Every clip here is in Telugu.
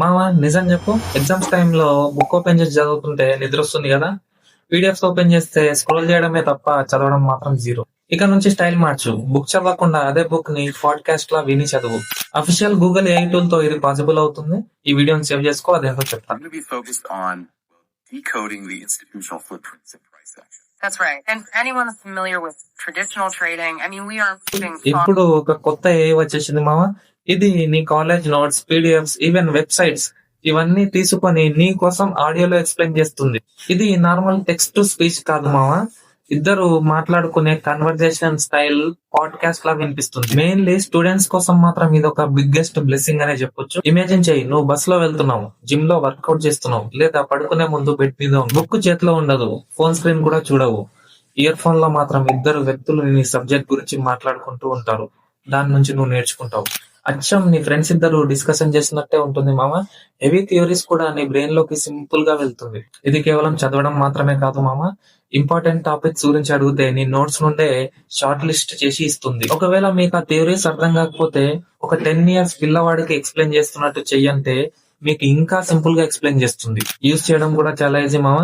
మావా నిజం చెప్పు. ఎగ్జామ్స్ టైంలో బుక్ ఓపెన్ చేసి చదువుతుంటే నిద్ర వస్తుంది కదా. పీడిఎఫ్స్ ఓపెన్ చేస్తే స్క్రోల్ చేయడమే తప్ప చదవడం మాత్రం జీరో ఇక నుంచి స్టైల్ మార్చు. బుక్ చదవకుండా అదే బుక్ని పాడ్కాస్ట్ లా విని చదువు. అఫీషియల్ గూగుల్ ఏఐ టూల్తో ఇది పాసిబుల్ అవుతుంది. ఈ వీడియోని సేవ్ చేసుకో అదేంటో I'm చెప్తాను going to be focused on decoding the institutional footprints in price action. That's right. And for anyone that's familiar with traditional trading, I mean, we are moving ఇప్పుడు ఒక కొత్త ఏ వచ్చేసింది మామ ఇది నీ college notes PDFs even websites ఇవన్నీ తీసుకొని నీ కోసం ఆడియోలో ఎక్స్ప్లెయిన్ చేస్తుంది. ఇది నార్మల్ టెక్స్ట్ టు స్పీచ్ కాదు మావా. ఇద్దరు మాట్లాడుకునే కన్వర్జేషన్ స్టైల్ పాడ్కాస్ట్ లా వినిపిస్తుంది. మెయిన్లీ స్టూడెంట్స్ కోసం మాత్రం ఇది ఒక బిగ్గెస్ట్ బ్లెస్సింగ్ అనే చెప్పొచ్చు. ఇమాజిన్ చేయి నువ్వు బస్లో వెళ్తున్నావు జిమ్లో వర్కౌట్ చేస్తున్నావు లేదా పడుకునే ముందు బెడ్ మీద బుక్ చేతిలో ఉండదు ఫోన్ స్క్రీన్ కూడా చూడవు. ఇయర్ ఫోన్లో మాత్రం ఇద్దరు వ్యక్తులు నీ సబ్జెక్ట్ గురించి మాట్లాడుకుంటూ ఉంటారు. దాని నుంచి నువ్వు నేర్చుకుంటావు. అచ్చం నీ ఫ్రెండ్స్ ఇద్దరు డిస్కషన్ చేసినట్టే ఉంటుంది మామ. హెవీ థియరీస్ కూడా నీ బ్రెయిన్లోకి సింపుల్గా వెళ్తుంది. ఇది కేవలం చదవడం మాత్రమే కాదు మామ. ఇంపార్టెంట్ టాపిక్స్ గురించి అడిగితే నీ నోట్స్ నుండే షార్ట్ లిస్ట్ చేసి ఇస్తుంది. ఒకవేళ మీకు ఆ థియరీస్ అర్థం కాకపోతే ఒక టెన్ ఇయర్స్ పిల్లవాడికి ఎక్స్ప్లెయిన్ చేస్తున్నట్టు చెయ్యంటే మీకు ఇంకా సింపుల్గా ఎక్స్ప్లెయిన్ చేస్తుంది. యూజ్ చేయడం కూడా చాలా ఈజీ మామ.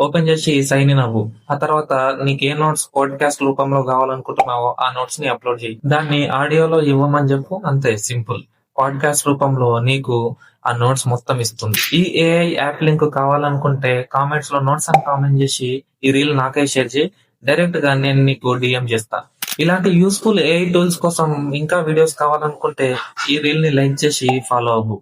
ఓపెన్ చేసి సైన్ ఇన్ అవ్వు. ఆ తర్వాత నీకు ఏ నోట్స్ పాడ్కాస్ట్ రూపంలో కావాలనుకుంటున్నావో ఆ నోట్స్ని అప్లోడ్ చేయి. దాన్ని ఆడియోలో ఇవ్వమని చెప్పు అంతే సింపుల్. పాడ్కాస్ట్ రూపంలో నీకు ఆ నోట్స్ మొత్తం ఇస్తుంది. ఈ ఏఐ యాప్ లింక్ కావాలనుకుంటే కామెంట్స్లో నోట్స్ అని కామెంట్ చేసి ఈ రీల్ నాకే షేర్ చేయి. డైరెక్ట్గా నేను నీకు డిఎం చేస్తా. ఇలాంటి యూస్ఫుల్ ఏఐ టూల్స్ కోసం ఇంకా వీడియోస్ కావాలనుకుంటే ఈ రీల్ని లైక్ చేసి ఫాలో అవ్వు.